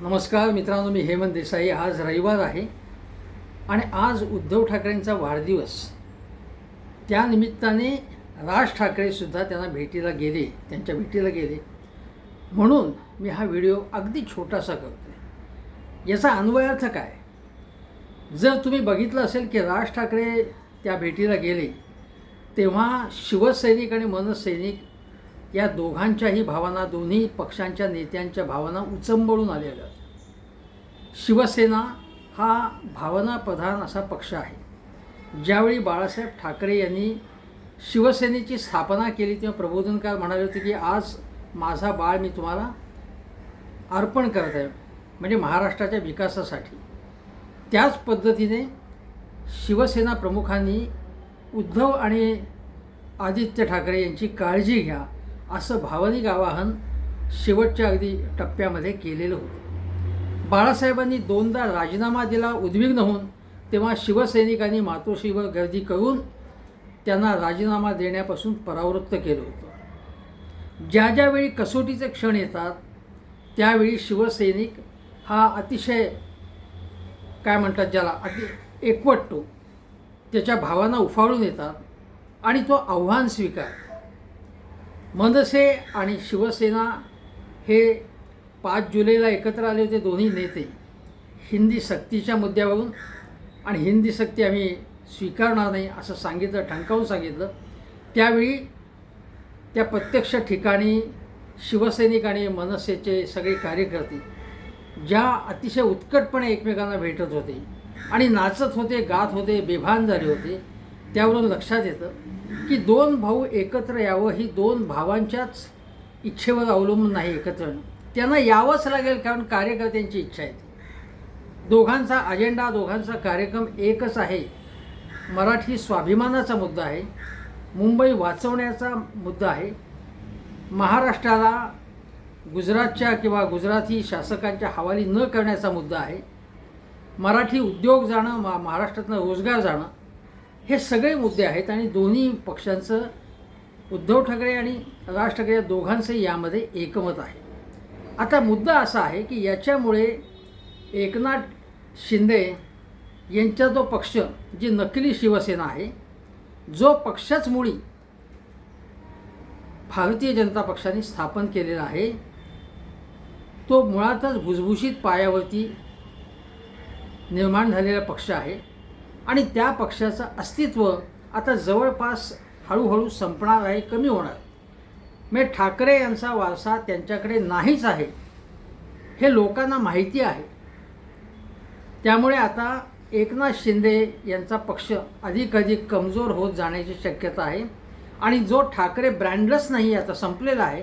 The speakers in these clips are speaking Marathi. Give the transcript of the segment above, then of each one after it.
नमस्कार मित्रांनो मी हेमंत देसाई. आज रविवार आहे आणि आज उद्धव ठाकरेंचा वाढदिवस. त्यानिमित्ताने राज ठाकरेसुद्धा त्यांना भेटीला गेले त्यांच्या भेटीला गेले. म्हणून मी हा व्हिडिओ अगदी छोटासा करतो याचा अन्वयार्थ काय? जर तुम्ही बघितलं असेल की राज ठाकरे त्या भेटीला गेले तेव्हा शिवसैनिक आणि मनसैनिक या दोघांच्याही भावना दोन्ही पक्षांच्या नेत्यांच्या भावना उचंबळून आलेल्या शिवसेना हा भावनाप्रधान असा पक्ष आहे. ज्यावेळी बाळासाहेब ठाकरे यांनी शिवसेनेची स्थापना केली तेव्हा प्रबोधनकार म्हणाले होते की आज माझा बाळ मी तुम्हाला अर्पण करत आहे म्हणजे महाराष्ट्राच्या विकासासाठी. त्याच पद्धतीने शिवसेना प्रमुखांनी उद्धव आणि आदित्य ठाकरे यांची काळजी घ्या असं भावनिक आवाहन शेवटच्या अगदी टप्प्यामध्ये केलेलं होतं. बाळासाहेबांनी दोनदा राजीनामा दिला उद्विग्न होऊन. तेव्हा शिवसैनिकांनी मातोश्रीवर गर्दी करून त्यांना राजीनामा देण्यापासून परावृत्त केलं होतं. ज्या ज्यावेळी कसोटीचे क्षण येतात त्यावेळी शिवसैनिक हा अतिशय काय म्हणतात ज्याला अति एकवटतो. त्याच्या भावांना उफाळून येतात आणि तो आव्हान स्वीकार मनसे आणि शिवसेना हे पाच जुलैला एकत्र आले होते दोन्ही नेते. हिंदी सक्तीच्या मुद्द्यावरून आणि हिंदी सक्ती आम्ही स्वीकारणार नाही असं सांगितलं ठणकावून सांगितलं. त्यावेळी त्या प्रत्यक्ष ठिकाणी शिवसैनिक आणि मनसेचे सगळे कार्यकर्ते ज्या अतिशय उत्कटपणे एकमेकांना भेटत होते आणि नाचत होते गात होते बेभान झाले होते त्यावरून लक्षात येतं की दोन भाऊ एकत्र यावं ही दोन भावांच्याच इच्छेवर अवलंबून नाही एकत्र त्यांना यावंच लागेल कारण कार्यकर्त्यांची इच्छा आहे दोघांचा अजेंडा दोघांचा कार्यक्रम एकच आहे. मराठी स्वाभिमानाचा मुद्दा आहे. मुंबई वाचवण्याचा मुद्दा आहे. महाराष्ट्राला गुजरातच्या किंवा गुजराती शासकांच्या हवाली न करण्याचा मुद्दा आहे. मराठी उद्योग जाणं मा महाराष्ट्रातनं रोजगार जाणं हे सगळे मुद्दे आहेत आणि दोन्ही पक्षांचं उद्धव ठाकरे आणि राज ठाकरे या दोघांचंही यामध्ये एकमत आहे. आता मुद्दा असा आहे की याच्यामुळे एकनाथ शिंदे यांचा जो पक्ष जी नकली शिवसेना आहे जो पक्षच मुळी भारतीय जनता पक्षाने स्थापन केलेला आहे तो मुळातच भुसभुशीत पायावरती निर्माण झालेला पक्ष आहे आणि त्या पक्षाचं अस्तित्व आता जवळपास हळूहळू संपणार आहे कमी होणार म्हणजे ठाकरे यांचा वारसा त्यांच्याकडे नाहीच आहे. हे लोकांना माहिती आहे. त्यामुळे आता एकनाथ शिंदे यांचा पक्ष अधिक अधिक कमजोर होत जाण्याची शक्यता आहे. आणि जो ठाकरे ब्रँडलच नाही आता संपलेला आहे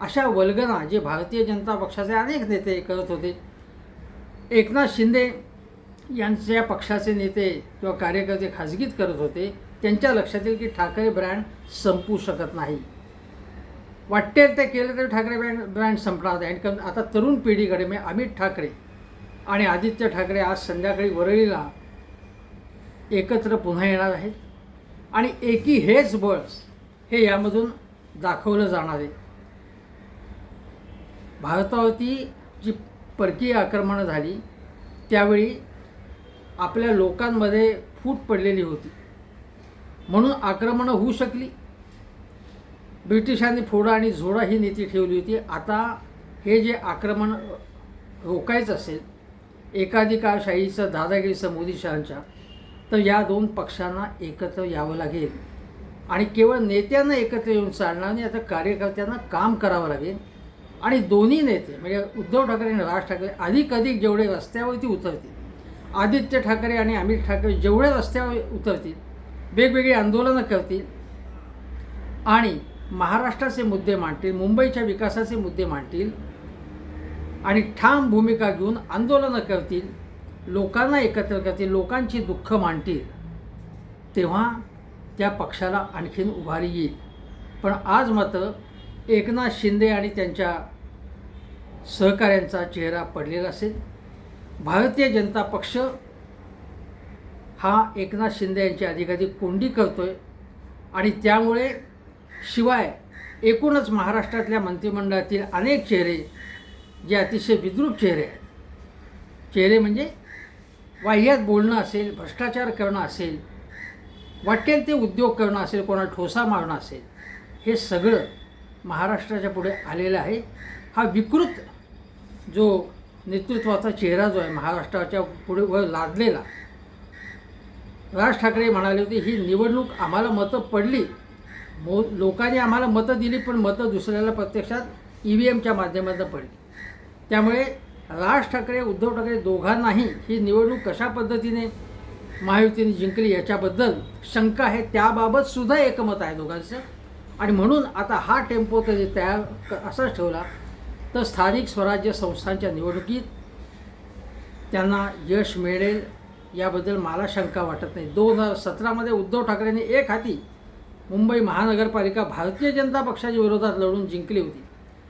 अशा वल्गना जे भारतीय जनता पक्षाचे अनेक नेते करत होते. एकनाथ शिंदे यांच्या पक्षाचे नेते किंवा कार्यकर्ते खाजगीत करत होते. त्यांच्या लक्षात येईल की ठाकरे ब्रँड संपू शकत नाही. वाटते ते केलं तरी ठाकरे ब्रँड ब्रँड संपणार नाही. आणि आता तरुण पिढीकडे म्हणजे अमित ठाकरे आणि आदित्य ठाकरे आज संध्याकाळी वरळीला एकत्र पुन्हा येणार आहेत. आणि एकी हेच बळ हे यामधून दाखवलं जाणार आहे. भारतावरती जी परकीय आक्रमणं झाली त्यावेळी आपल्या लोकांमध्ये फूट पडलेली होती. म्हणून आक्रमणं होऊ शकली. ब्रिटिशांनी फोडा आणि झोडा ही नीती ठेवली होती. आता हे जे आक्रमण रोखायचं असेल एकाधिकारशाहीचं दादागिरीचं मोदी शहांच्या तर या दोन पक्षांना एकत्र यावं लागेल. आणि केवळ नेत्यांना एकत्र येऊन चालणार नाही आता कार्यकर्त्यांना काम करावं लागेल. आणि दोन्ही नेते म्हणजे उद्धव ठाकरे आणि राज ठाकरे अधिक अधिक जेवढे रस्त्यावरती उतरतील आदित्य ठाकरे आणि अमित ठाकरे जेवढे रस्त्यावर उतरतील वेगवेगळी आंदोलनं करतील. आणि महाराष्ट्राचे मुद्दे मांडतील मुंबईच्या विकासाचे मुद्दे मांडतील आणि ठाम भूमिका घेऊन आंदोलनं करतील लोकांना एकत्र करतील लोकांची दुःख मांडतील तेव्हा त्या पक्षाला आणखीन उभारी येईल. पण आज मात्र एकनाथ शिंदे आणि त्यांच्या सहकाऱ्यांचा चेहरा पडलेला असेल. भारतीय जनता पक्ष हा एकनाथ शिंदे यांची अधिकाधिक कोंडी करतोय आणि त्यामुळे शिवाय एकूणच महाराष्ट्रातल्या मंत्रिमंडळातील अनेक चेहरे जे अतिशय विद्रूप चेहरे आहेत. चेहरे म्हणजे वाह्यात बोलणं असेल भ्रष्टाचार करणं असेल वाटेल ते उद्योग करणं असेल कोणाला ठोसा मारणं असेल हे सगळं महाराष्ट्राच्या पुढे आलेलं आहे. हा विकृत जो नेतृत्वाचा चेहरा जो आहे महाराष्ट्राच्या पुढे वर लादलेला राज ठाकरे म्हणाले होते ही निवडणूक आम्हाला मतं पडली मो लोकांनी आम्हाला मतं दिली पण मतं दुसऱ्याला प्रत्यक्षात ई व्ही एमच्या माध्यमातून पडली. त्यामुळे राज ठाकरे उद्धव ठाकरे दोघांनाही ही निवडणूक कशा पद्धतीने महायुतीने जिंकली याच्याबद्दल शंका आहे त्याबाबत सुद्धा एकमत आहे दोघांचं. आणि म्हणून आता हा टेम्पो त्यांनी तयार क- असाच ठेवला तर स्थानिक स्वराज्य संस्थांच्या निवडणुकीत त्यांना यश मिळेल याबद्दल मला शंका वाटत नाही. दोन हजार सतरामध्ये उद्धव ठाकरेंनी एक हाती मुंबई महानगरपालिका भारतीय जनता पक्षाच्या विरोधात लढून जिंकली होती.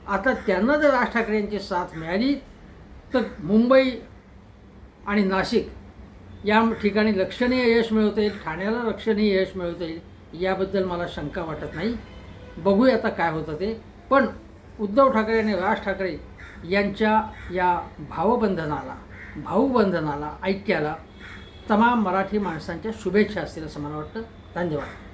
आता त्यांना जर राज ठाकरे यांची साथ मिळाली तर मुंबई आणि नाशिक या ठिकाणी लक्षणीय यश मिळवता येईल ठाण्याला लक्षणीय यश मिळवता येईल याबद्दल मला शंका वाटत नाही. बघूया आता काय होतं ते. पण उद्धव ठाकरे आणि राज ठाकरे यांच्या या भावबंधनाला भाऊबंधनाला ऐक्याला तमाम मराठी माणसांच्या शुभेच्छा असतील असं मला वाटतं. धन्यवाद.